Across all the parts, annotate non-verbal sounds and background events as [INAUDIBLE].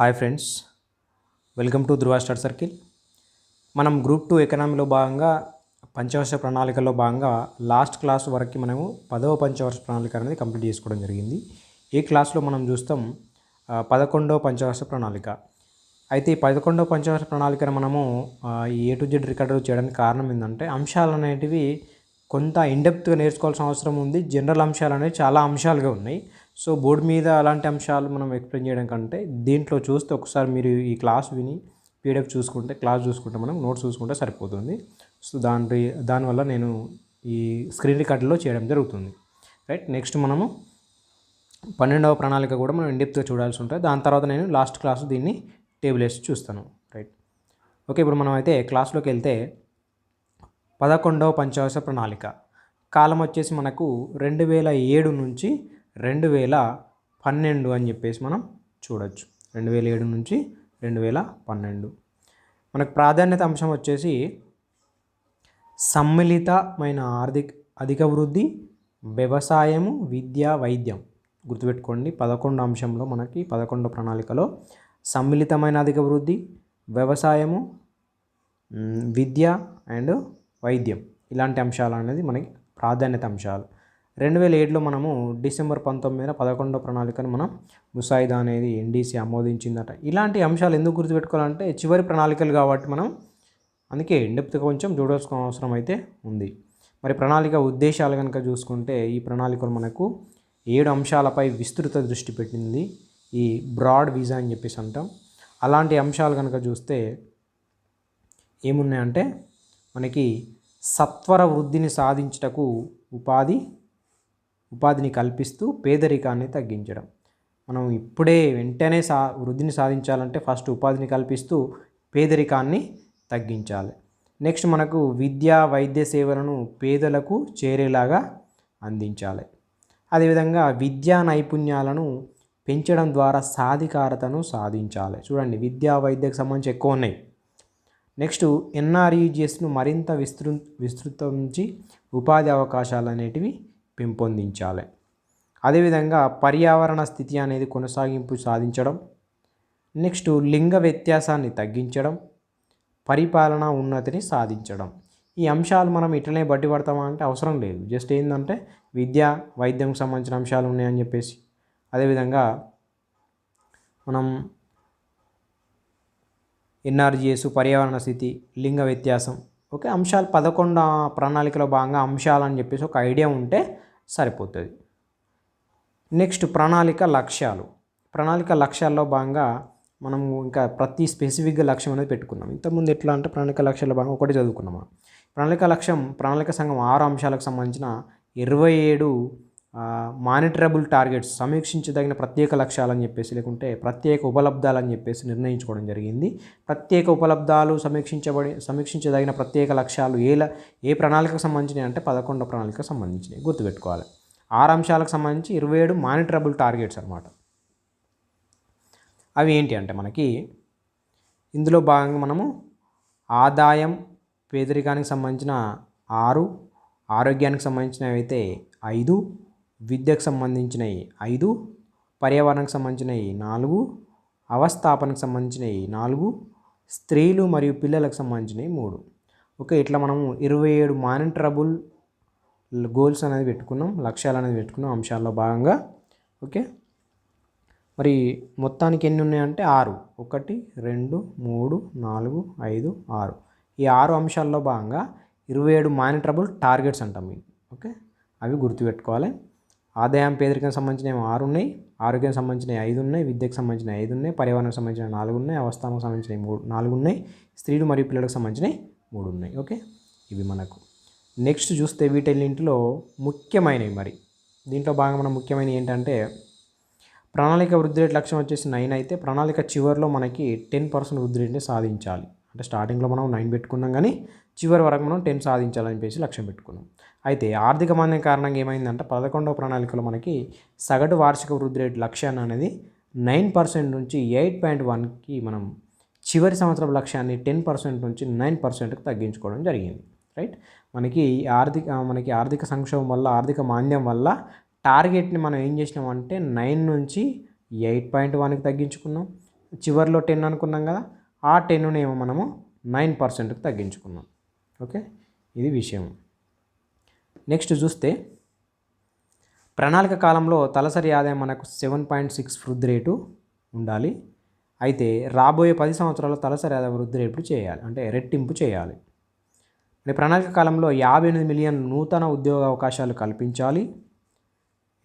Hi friends welcome to Dhruva star circle. మనం group two ఎకనామీలో భాగంగా పంచవర్ష ప్రణాళికలో భాగంగా లాస్ట్ క్లాస్ వరకు మనము పదవ పంచవర్ష ప్రణాళిక అనేది కంప్లీట్ చేసుకోవడం జరిగింది. ఈ క్లాస్లో మనం చూస్తాం పదకొండవ పంచవర్ష ప్రణాళిక. అయితే ఈ పదకొండవ పంచవర్ష ప్రణాళికను మనము ఏ టు జెడ్ రికార్డు చేయడానికి కారణం ఏంటంటే అంశాలు అనేటివి కొంత ఇండెప్త్గా నేర్చుకోవాల్సిన అవసరం ఉంది. జనరల్ అంశాలు అనేవి చాలా అంశాలుగా ఉన్నాయి. సో బోర్డు మీద అలాంటి అంశాలు మనం ఎక్స్ప్లెయిన్ చేయడం కంటే దీంట్లో చూస్తే ఒకసారి మీరు ఈ క్లాస్ విని పీడిఎఫ్ చూసుకుంటే క్లాస్ చూసుకుంటే మనం నోట్స్ చూసుకుంటే సరిపోతుంది. సో దాని దానివల్ల నేను ఈ స్క్రీన్ రికార్డులో చేయడం జరుగుతుంది. రైట్ నెక్స్ట్ మనము పన్నెండవ ప్రణాళిక కూడా మనం ఇండెప్త్గా చూడాల్సి ఉంటుంది. దాని తర్వాత నేను లాస్ట్ క్లాస్ దీన్ని టేబుల్ వేసి చూస్తాను. రైట్ ఓకే ఇప్పుడు మనం అయితే క్లాస్లోకి వెళ్తే పదకొండవ పంచవర్ష ప్రణాళిక. కాలం వచ్చేసి మనకు రెండు వేల ఏడు నుంచి రెండు వేల పన్నెండు అని చెప్పేసి మనం చూడొచ్చు. రెండు వేల ఏడు నుంచి రెండు వేల పన్నెండు. మనకు ప్రాధాన్యత అంశం వచ్చేసి సమ్మిళితమైన ఆర్థిక అధిక వృద్ధి వ్యవసాయము విద్య వైద్యం. గుర్తుపెట్టుకోండి పదకొండు అంశంలో మనకి పదకొండు ప్రణాళికలో సమ్మిళితమైన అధిక వృద్ధి వ్యవసాయము విద్య అండ్ వైద్యం. ఇలాంటి అంశాలు అనేది మనకి ప్రాధాన్యత అంశాలు. రెండు వేల ఏడులో మనము డిసెంబర్ పంతొమ్మిదిన పదకొండో ప్రణాళికను మనం ముసాయిదా అనేది ఎన్డీసీ ఆమోదించిందట. ఇలాంటి అంశాలు ఎందుకు గుర్తుపెట్టుకోవాలంటే చివరి ప్రణాళికలు కాబట్టి మనం అందుకే ఇండెప్త్గా కొంచెం చూడాల్సిన అవసరం అయితే ఉంది. మరి ప్రణాళిక ఉద్దేశాలు కనుక చూసుకుంటే ఈ ప్రణాళికలు మనకు ఏడు అంశాలపై విస్తృత దృష్టి పెట్టింది. ఈ బ్రాడ్ వీజా అని చెప్పేసి అంటాం. అలాంటి అంశాలు కనుక చూస్తే ఏమున్నాయంటే మనకి సత్వర వృద్ధిని సాధించుటకు ఉపాధి ఉపాధిని కల్పిస్తూ పేదరికాన్ని తగ్గించడం మనం ఇప్పుడే వెంటనే సా వృద్ధిని సాధించాలంటే ఫస్ట్ ఉపాధిని కల్పిస్తూ పేదరికాన్ని తగ్గించాలి నెక్స్ట్ మనకు విద్యా వైద్య సేవలను పేదలకు చేరేలాగా అందించాలి అదేవిధంగా విద్యా నైపుణ్యాలను పెంచడం ద్వారా సాధికారతను సాధించాలి చూడండి విద్యా వైద్యకు సంబంధించి ఎక్కువ ఉన్నాయి నెక్స్ట్ ఎన్ఆర్ఈజిఎస్ను మరింత విస్తృ విస్తృతించి ఉపాధి అవకాశాలు అనేటివి పెంపొందించాలి. అదేవిధంగా పర్యావరణ స్థితి అనేది కొనసాగింపు సాధించడం నెక్స్ట్ లింగ వ్యత్యాసాన్ని తగ్గించడం పరిపాలన ఉన్నతిని సాధించడం. ఈ అంశాలు మనం ఇట్లనే బట్టి పడతామా అంటే అవసరం లేదు. జస్ట్ ఏంటంటే విద్య వైద్యం సంబంధించిన అంశాలు ఉన్నాయని చెప్పేసి. అదేవిధంగా మనం ఎన్ఆర్జిఎస్ పర్యావరణ స్థితి లింగ వ్యత్యాసం ఓకే అంశాలు పదకొండు ప్రణాళికలో భాగంగా అంశాలు అని చెప్పేసి ఒక ఐడియా ఉంటే సరిపోతుంది. నెక్స్ట్ ప్రణాళిక లక్ష్యాలు. ప్రణాళిక లక్ష్యాల్లో భాగంగా మనం ఇంకా ప్రతి స్పెసిఫిక్గా లక్ష్యం అనేది పెట్టుకున్నాం. ఇంతకుముందు ఎట్లా అంటే ప్రణాళిక లక్ష్యాల భాగంగా ఒకటి చదువుకున్నాము ప్రణాళిక లక్ష్యం ప్రణాళిక సంఘం ఆరు అంశాలకు సంబంధించిన ఇరవై ఏడు మానిటరబుల్ టార్గెట్స్ సమీక్షించదగిన ప్రత్యేక లక్ష్యాలు అని చెప్పేసి లేకుంటే ప్రత్యేక ఉపలబ్ధాలు అని చెప్పేసి నిర్ణయించుకోవడం జరిగింది. ప్రత్యేక ఉపలబ్ధాలు సమీక్షించబడి సమీక్షించదగిన ప్రత్యేక లక్ష్యాలు ఏ ఏ ప్రణాళికకు సంబంధించినవి అంటే పదకొండో ప్రణాళికకు సంబంధించినవి గుర్తుపెట్టుకోవాలి. ఆరు అంశాలకు సంబంధించి ఇరవై ఏడు మానిటరబుల్ టార్గెట్స్ అనమాట అవి ఏంటి అంటే మనకి ఇందులో భాగంగా మనము ఆదాయం పేదరికానికి సంబంధించిన ఆరు ఆరోగ్యానికి సంబంధించినవి అయితే ఐదు విద్యకు సంబంధించినవి ఐదు పర్యావరణానికి సంబంధించినవి నాలుగు అవస్థాపనకు సంబంధించినవి నాలుగు స్త్రీలు మరియు పిల్లలకు సంబంధించినవి మూడు. ఓకే ఇట్లా మనము ఇరవై ఏడు మానిటరబుల్ గోల్స్ అనేది పెట్టుకున్నాం లక్ష్యాలు అనేది పెట్టుకున్నాం అంశాల్లో భాగంగా. ఓకే మరి మొత్తానికి ఎన్ని ఉన్నాయంటే ఆరు. ఒకటి రెండు మూడు నాలుగు ఐదు ఆరు. ఈ ఆరు అంశాల్లో భాగంగా ఇరవై ఏడు మానిటరబుల్ టార్గెట్స్ అంటాం ఇవి ఓకే అవి గుర్తుపెట్టుకోవాలి. ఆదాయం పేదరికం సంబంధించినవి ఆరు ఉన్నాయి ఆరోగ్యం సంబంధించినవి ఐదు ఉన్నాయి విద్యకు సంబంధించిన ఐదు ఉన్నాయి పర్యావరణకు సంబంధించిన నాలుగు ఉన్నాయి అవస్థానికి సంబంధించిన మూడు నాలుగు ఉన్నాయి స్త్రీలు మరియు పిల్లలకు సంబంధించినవి మూడు ఉన్నాయి. ఓకే? ఇవి మనకు. నెక్స్ట్ చూస్తే వీటన్నింటిలో ముఖ్యమైనవి మరి. దీంట్లో భాగం మనం ముఖ్యమైనవి ఏంటంటే ప్రణాళిక వృద్ధి రేట్ లక్ష్యం వచ్చేసి నైన్ అయితే ప్రణాళిక చివరిలో మనకి టెన్ పర్సెంట్ వృద్ధి రేట్ని సాధించాలి. అంటే స్టార్టింగ్లో మనం నైన్ పెట్టుకున్నాం కానీ చివరి వరకు మనం టెన్ సాధించాలని చెప్పేసి లక్ష్యం పెట్టుకున్నాం. అయితే ఆర్థిక మాంద్యం కారణంగా ఏమైందంటే పదకొండవ ప్రణాళికలో మనకి సగటు వార్షిక వృద్ధి రేటు లక్ష్యాన్ని అనేది నైన్ పర్సెంట్ నుంచి ఎయిట్ పాయింట్ వన్కి మనం చివరి సంవత్సరం లక్ష్యాన్ని టెన్ పర్సెంట్ నుంచి నైన్ పర్సెంట్కి తగ్గించుకోవడం జరిగింది. రైట్? మనకి ఈ ఆర్థిక మనకి ఆర్థిక సంక్షోభం వల్ల ఆర్థిక మాంద్యం వల్ల టార్గెట్ని మనం ఏం చేసినామంటే నైన్ నుంచి ఎయిట్ పాయింట్ వన్కి తగ్గించుకున్నాం. చివరిలో టెన్ అనుకున్నాం కదా ఆ టెన్ను మనము నైన్ పర్సెంట్కి తగ్గించుకున్నాం. ఓకే? ఇది విషయం. నెక్స్ట్ చూస్తే ప్రణాళిక కాలంలో తలసరి ఆదాయం మనకు సెవెన్ పాయింట్ సిక్స్ వృద్ధి రేటు ఉండాలి. అయితే రాబోయే పది సంవత్సరాల తలసరి ఆదాయ వృద్ధి రేటు చేయాలి అంటే రెట్టింపు చేయాలి. అంటే ప్రణాళిక కాలంలో యాభై ఎనిమిది మిలియన్ నూతన ఉద్యోగ అవకాశాలు కల్పించాలి.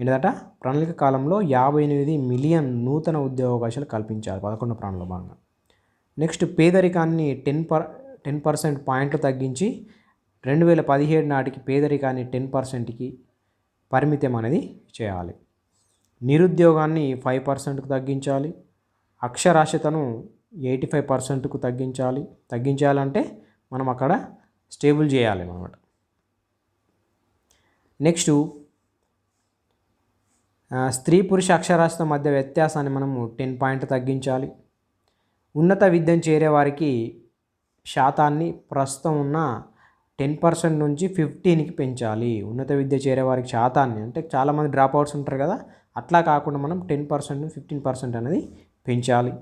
ఏంటంట ప్రణాళిక కాలంలో యాభై ఎనిమిది మిలియన్ నూతన ఉద్యోగ అవకాశాలు కల్పించాలి పదకొండు ప్రాణంలో భాగంగా. నెక్స్ట్ పేదరికాన్ని టెన్ పర్ టెన్ పర్సెంట్ పాయింట్లు తగ్గించి రెండు వేల పదిహేడు నాటికి పేదరికాన్ని టెన్ పర్సెంట్కి పరిమితం అనేది చేయాలి. నిరుద్యోగాన్ని ఫైవ్ పర్సెంట్కు తగ్గించాలి. అక్షరాస్యతను ఎయిటీ ఫైవ్ పర్సెంట్కు తగ్గించాలి. తగ్గించాలంటే మనం అక్కడ స్టేబుల్ చేయాలి అనమాట నెక్స్ట్ స్త్రీ పురుష అక్షరాస్యత మధ్య వ్యత్యాసాన్ని మనము టెన్ పాయింట్ తగ్గించాలి. ఉన్నత విద్యను చేరే వారికి శాతాన్ని ప్రస్తుతం ఉన్న టెన్ పర్సెంట్ నుంచి ఫిఫ్టీన్కి పెంచాలి. ఉన్నత విద్య చేరే వారికి శాతాన్ని అంటే చాలామంది డ్రాప్ అవుట్స్ ఉంటారు కదా అట్లా కాకుండా మనం టెన్ పర్సెంట్ ఫిఫ్టీన్ పర్సెంట్ అనేది పెంచాలి.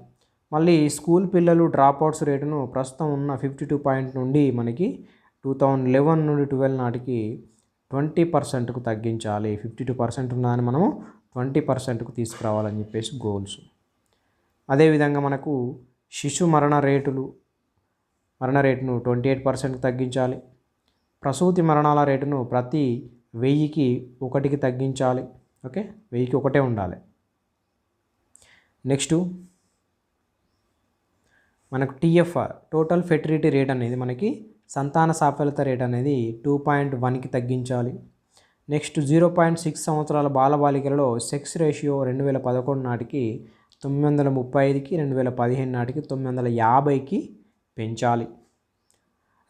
మళ్ళీ స్కూల్ పిల్లలు డ్రాప్ అవుట్స్ రేటును ప్రస్తుతం ఉన్న ఫిఫ్టీ టూ పాయింట్ నుండి మనకి టూ థౌజండ్ లెవెన్ నుండి ట్వెల్వ్ నాటికి ట్వంటీ పర్సెంట్కు తగ్గించాలి. ఫిఫ్టీ టూ పర్సెంట్ ఉన్నదాన్ని మనము ట్వంటీ పర్సెంట్కు తీసుకురావాలని చెప్పేసి గోల్స్. అదేవిధంగా మనకు శిశు మరణ రేటులు మరణ రేటును ట్వంటీ ఎయిట్ పర్సెంట్ తగ్గించాలి. ప్రసూతి మరణాల రేటును ప్రతి వెయ్యికి ఒకటికి తగ్గించాలి. ఓకే? వెయ్యికి ఒకటే ఉండాలి. నెక్స్ట్ మనకు టీఎఫ్ఆర్ టోటల్ ఫెర్టిలిటీ రేట్ అనేది మనకి సంతాన సాఫల్యత రేట్ అనేది టూ పాయింట్ వన్కి తగ్గించాలి. నెక్స్ట్ జీరో పాయింట్ సిక్స్ సంవత్సరాల బాలబాలికలలో సెక్స్ రేషియో రెండు వేల పదకొండు నాటికి తొమ్మిది వందల ముప్పై ఐదుకి రెండు వేల పదిహేను నాటికి తొమ్మిది వందల యాభైకి పెంచాలి.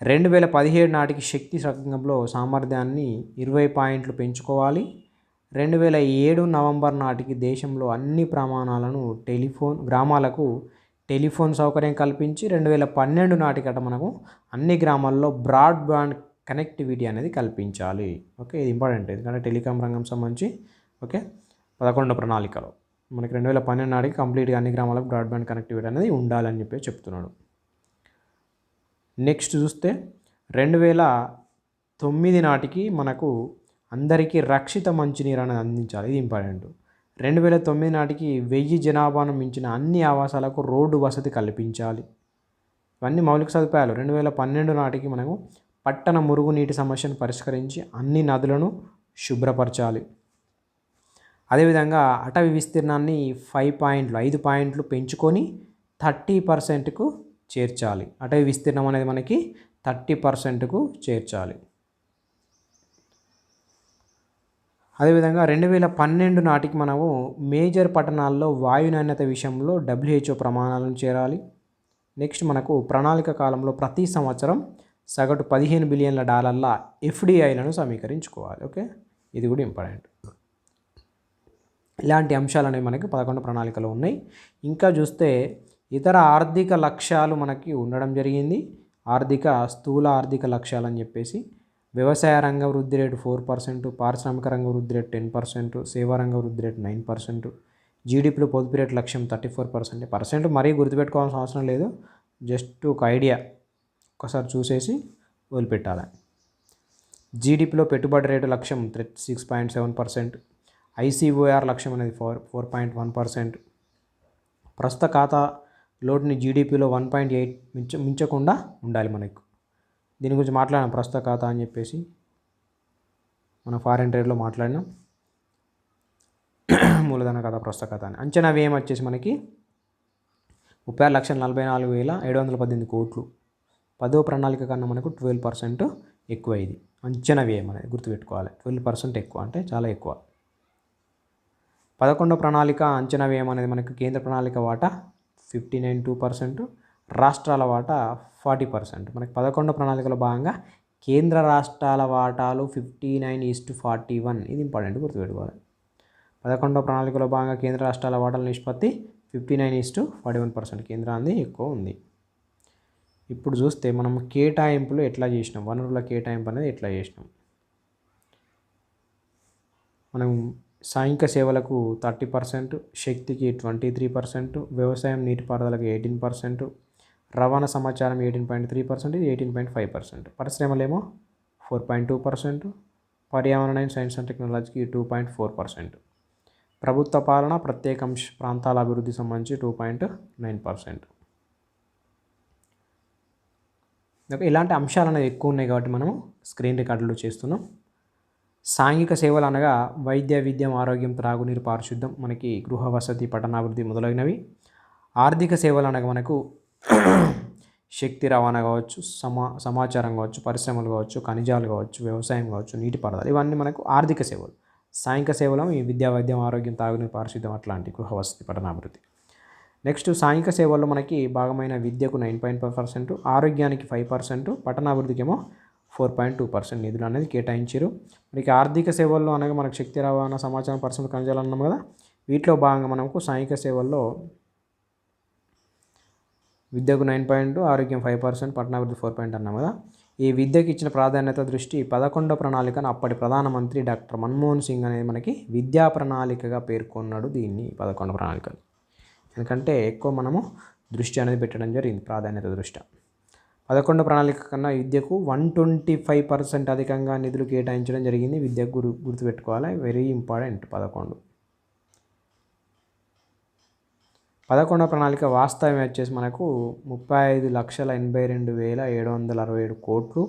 రెండు వేల పదిహేడు నాటికి శక్తి రంగంలో సామర్థ్యాన్ని ఇరవై పాయింట్లు పెంచుకోవాలి. రెండు వేల ఏడు నవంబర్ నాటికి దేశంలో అన్ని ప్రమాణాలను టెలిఫోన్ గ్రామాలకు టెలిఫోన్ సౌకర్యం కల్పించి రెండు వేల పన్నెండు నాటికట మనకు అన్ని గ్రామాల్లో బ్రాడ్బ్యాండ్ కనెక్టివిటీ అనేది కల్పించాలి. ఓకే ఇది ఇంపార్టెంట్. ఎందుకంటే టెలికాం రంగం సంబంధించి ఓకే పదకొండు ప్రణాళికలో. మనకి రెండు వేల పన్నెండు నాటికి కంప్లీట్గా అన్ని గ్రామాలకు బ్రాడ్బ్యాండ్ కనెక్టివిటీ అనేది ఉండాలని చెప్పి చెప్తున్నాడు. నెక్స్ట్ చూస్తే రెండు వేల తొమ్మిది నాటికి మనకు అందరికీ రక్షిత మంచినీరు అనేది అందించాలి. ఇది ఇంపార్టెంట్. రెండు వేల తొమ్మిది నాటికి వెయ్యి జనాభాను మించిన అన్ని ఆవాసాలకు రోడ్డు వసతి కల్పించాలి. ఇవన్నీ మౌలిక సదుపాయాలు. రెండు వేల పన్నెండు నాటికి మనము పట్టణ మురుగునీటి సమస్యను పరిష్కరించి అన్ని నదులను శుభ్రపరచాలి. అదేవిధంగా అటవీ విస్తీర్ణాన్ని ఫైవ్ పాయింట్లు ఐదు పాయింట్లు పెంచుకొని థర్టీ పర్సెంట్కు చేర్చాలి. అటవీ విస్తీర్ణం అనేది మనకి థర్టీ పర్సెంట్కు చేర్చాలి. అదేవిధంగా రెండు వేల పన్నెండు నాటికి మనము మేజర్ పట్టణాల్లో వాయు నాణ్యత విషయంలో డబ్ల్యూహెచ్ఓ ప్రమాణాలను చేరాలి. నెక్స్ట్ మనకు ప్రణాళిక కాలంలో ప్రతి సంవత్సరం సగటు పదిహేను బిలియన్ల డాలర్ల ఎఫ్డిఐలను సమీకరించుకోవాలి. ఓకే? ఇది కూడా ఇంపార్టెంట్. ఇలాంటి అంశాలు అనేవి మనకి పదకొండు ప్రణాళికలు ఉన్నాయి. ఇంకా చూస్తే ఇతర ఆర్థిక లక్ష్యాలు మనకి ఉండడం జరిగింది. ఆర్థిక స్థూల ఆర్థిక లక్ష్యాలు అని చెప్పేసి వ్యవసాయ రంగ వృద్ధి రేటు ఫోర్ పర్సెంట్ పారిశ్రామిక రంగ వృద్ధి రేటు టెన్ పర్సెంట్ సేవా రంగ వృద్ధి రేటు నైన్ పర్సెంట్ జీడిపిలో పొదుపు రేటు లక్ష్యం థర్టీ ఫోర్ పర్సెంట్ పర్సెంట్ మరీ గుర్తుపెట్టుకోవాల్సిన అవసరం లేదు. జస్ట్ ఒక ఐడియా ఒకసారి చూసేసి వదిలిపెట్టాలి. జీడిపిలో పెట్టుబడి రేటు లక్ష్యం six point seven percent ICOR లక్ష్యం అనేది four four point one percent ప్రస్తుత ఖాతా లోటుని జీడిపిలో వన్ పాయింట్ ఎయిట్ మించ మించకుండా ఉండాలి మనకు. దీని గురించి మాట్లాడాం ప్రస్తుత ఖాతా అని చెప్పేసి. మన ఫారెన్ ట్రేడ్లో మాట్లాడినాం. [CLEARS THROAT] మూలధన ఖాతా ప్రస్తుత ఖాతా అని. అంచనా వ్యయం వచ్చేసి మనకి ముప్పై ఆరు లక్షల నలభై నాలుగు వేల ఏడు వందల పద్దెనిమిది కోట్లు. పదో ప్రణాళిక కన్నా మనకు ట్వెల్వ్ పర్సెంట్ ఎక్కువ ఇది. అంచనా వ్యయం అనేది గుర్తుపెట్టుకోవాలి. ట్వెల్వ్ పర్సెంట్ ఎక్కువ అంటే చాలా ఎక్కువ. పదకొండో ప్రణాళిక అంచనా వ్యయం అనేది మనకు కేంద్ర ప్రణాళిక వాటా ఫిఫ్టీ నైన్ టూ పర్సెంట్ రాష్ట్రాల వాటా ఫార్టీ పర్సెంట్. మనకి పదకొండు ప్రణాళికలో భాగంగా కేంద్ర రాష్ట్రాల వాటాలు fifty nine is to forty one. ఇది ఇంపార్టెంట్ గుర్తుపెట్టుకోవాలి. పదకొండో ప్రణాళికలో భాగంగా కేంద్ర రాష్ట్రాల వాటాల నిష్పత్తి fifty nine is to forty one percent. కేంద్రాన్ని ఎక్కువ ఉంది. ఇప్పుడు చూస్తే మనం కేటాయింపులు ఎట్లా చేసినాం? వనరుల కేటాయింపు అనేది ఎట్లా చేసినాం? మనం సాంఘిక సేవలకు థర్టీ పర్సెంట్ శక్తికి ట్వంటీ త్రీ పర్సెంట్ వ్యవసాయం నీటిపారుదలకు ఎయిటీన్ పర్సెంట్ రవాణా సమాచారం ఎయిటీన్ పాయింట్ త్రీ పర్సెంట్ ఇది ఎయిటీన్ పాయింట్ ఫైవ్ పర్సెంట్. పరిశ్రమలేమో ఫోర్ పాయింట్ టూ పర్సెంట్ పర్యావరణ అండ్ సైన్స్ అండ్ టెక్నాలజీకి టూ పాయింట్ ఫోర్ పర్సెంట్. ప్రభుత్వ పాలన ప్రత్యేక ప్రాంతాల అభివృద్ధి సంబంధించి టూ పాయింట్ నైన్ పర్సెంట్. ఇలాంటి అంశాలు అనేది ఎక్కువ ఉన్నాయి కాబట్టి మనము స్క్రీన్ రికార్డులు చేస్తున్నాం. సాంఘిక సేవలు అనగా వైద్య విద్యం ఆరోగ్యం త్రాగునీరు పారిశుద్ధం మనకి గృహ వసతి పట్టణాభివృద్ధి మొదలైనవి. ఆర్థిక సేవలు అనగా మనకు శక్తి రవాణా కావచ్చు సమా సమాచారం కావచ్చు పరిశ్రమలు కావచ్చు ఖనిజాలు కావచ్చు వ్యవసాయం కావచ్చు నీటిపారుదల ఇవన్నీ మనకు ఆర్థిక సేవలు. సాంఘిక సేవలు ఈ విద్యా వైద్యం ఆరోగ్యం తాగునీరు పారిశుద్ధం అట్లాంటి గృహ వసతి పట్టణాభివృద్ధి. నెక్స్ట్ సాంఘిక సేవల్లో మనకి భాగమైన విద్యకు నైన్ పాయింట్ ఫైవ్ పర్సెంట్ ఆరోగ్యానికి ఫైవ్ పర్సెంట్ పట్టణాభివృద్ధికి ఏమో ఫోర్ పాయింట్ టూ పర్సెంట్ నిధులు అనేది కేటాయించారు. మనకి ఆర్థిక సేవల్లో అనగా మనకు శక్తి రవాణా సమాచారం పరిశ్రమ ఖనిజాలు అన్నాం కదా వీటిలో భాగంగా మనకు సాంఘిక సేవల్లో విద్యకు నైన్ పాయింట్ ఆరోగ్యం ఫైవ్ పర్సెంట్ పట్టణాభివృద్ధి ఫోర్ పాయింట్ అన్నాం కదా. ఈ విద్యకి ఇచ్చిన ప్రాధాన్యత దృష్టి పదకొండో ప్రణాళికను అప్పటి ప్రధానమంత్రి డాక్టర్ మన్మోహన్ సింగ్ అనేది మనకి విద్యా ప్రణాళికగా పేర్కొన్నాడు దీన్ని పదకొండో ప్రణాళికను. ఎందుకంటే ఎక్కువ మనము దృష్టి అనేది పెట్టడం జరిగింది ప్రాధాన్యత దృష్టి. పదకొండు ప్రణాళిక కన్నా విద్యకు వన్ ట్వంటీ ఫైవ్ పర్సెంట్ అధికంగా నిధులు కేటాయించడం జరిగింది. విద్యకు గురు గుర్తుపెట్టుకోవాలి. వెరీ ఇంపార్టెంట్ పదకొండు. పదకొండవ ప్రణాళిక వాస్తవం వచ్చేసి మనకు ముప్పై ఐదు లక్షల ఎనభై రెండు వేల ఏడు వందల అరవై ఏడు కోట్లు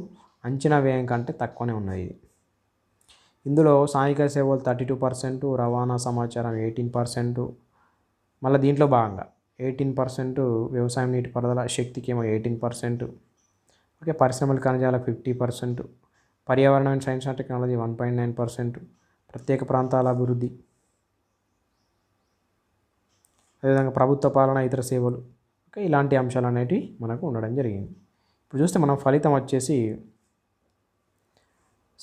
అంచనా వ్యయం కంటే తక్కువనే ఉన్నది. ఇది ఇందులో సాంఘిక సేవలు థర్టీ టూ పర్సెంట్ రవాణా సమాచారం ఎయిటీన్ పర్సెంట్ మళ్ళీ దీంట్లో భాగంగా ఎయిటీన్ పర్సెంట్ వ్యవసాయం నీటిపారుదల శక్తికి ఏమో ఎయిటీన్ పర్సెంట్ ఓకే పరిశ్రమల కణజాల ఫిఫ్టీ పర్సెంట్. పర్యావరణం and science and technology one point nine percent. ప్రత్యేక ప్రాంతాల అభివృద్ధి. అదేవిధంగా ప్రభుత్వ పాలన ఇతర సేవలు. ఓకే ఇలాంటి అంశాలు అనేటివి మనకు ఉండడం జరిగింది. ఇప్పుడు చూస్తే మనం ఫలితం వచ్చేసి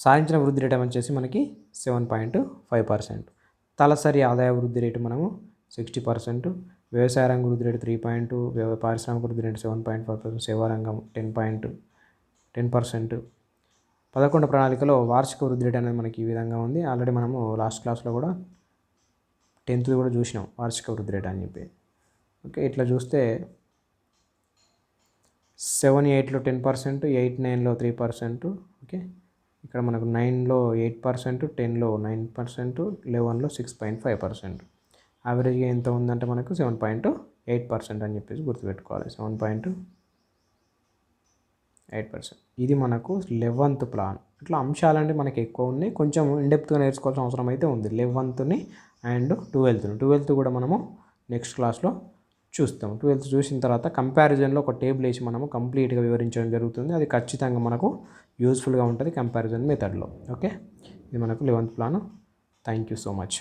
సాధించిన వృద్ధి రేటు వచ్చేసి మనకి సెవెన్ పాయింట్ ఫైవ్ పర్సెంట్. తలసరి ఆదాయ వృద్ధి రేటు మనము సిక్స్టీ పర్సెంట్. వ్యవసాయ రంగ వృద్ధి రేటు త్రీ పాయింట్ పారిశ్రామిక వృద్ధి rate seven point five percent. సేవారంగం టెన్ పాయింట్ టెన్ పర్సెంట్. పదకొండు ప్రణాళికలో వార్షిక వృద్ధి రేటు అనేది మనకి ఈ విధంగా ఉంది. ఆల్రెడీ మనము లాస్ట్ క్లాస్లో కూడా టెన్త్ కూడా చూసినాం వార్షిక వృద్ధి రేట్ అని చెప్పి. ఓకే ఇట్లా చూస్తే సెవెన్ ఎయిట్లో టెన్ పర్సెంట్ ఎయిట్ నైన్లో త్రీ పర్సెంట్. ఓకే ఇక్కడ మనకు నైన్లో ఎయిట్ పర్సెంట్ టెన్లో నైన్ పర్సెంట్ లెవెన్లో సిక్స్ పాయింట్ ఫైవ్ పర్సెంట్. యావరేజ్గా ఎంత ఉందంటే మనకు సెవెన్ పాయింట్ ఎయిట్ పర్సెంట్ అని చెప్పేసి గుర్తుపెట్టుకోవాలి. Seven point eight percent. ఇది మనకు లెవెంత్ ప్లాన్. ఇట్లా అంశాలంటే మనకి ఎక్కువ ఉన్నాయి. కొంచెం ఇండెప్త్గా నేర్చుకోవాల్సిన అవసరం అయితే ఉంది. లెవెంత్ని అండ్ ట్వెల్త్ని. ట్వెల్త్ కూడా మనము నెక్స్ట్ క్లాస్లో చూస్తాం ట్వెల్త్ చూసిన తర్వాత కంపారిజన్లో ఒక టేబుల్ వేసి మనము కంప్లీట్గా వివరించడం జరుగుతుంది. అది ఖచ్చితంగా మనకు యూస్ఫుల్గా ఉంటుంది కంపారిజన్ మెథడ్లో. ఓకే? ఇది మనకు eleventh plan. Thank you so much.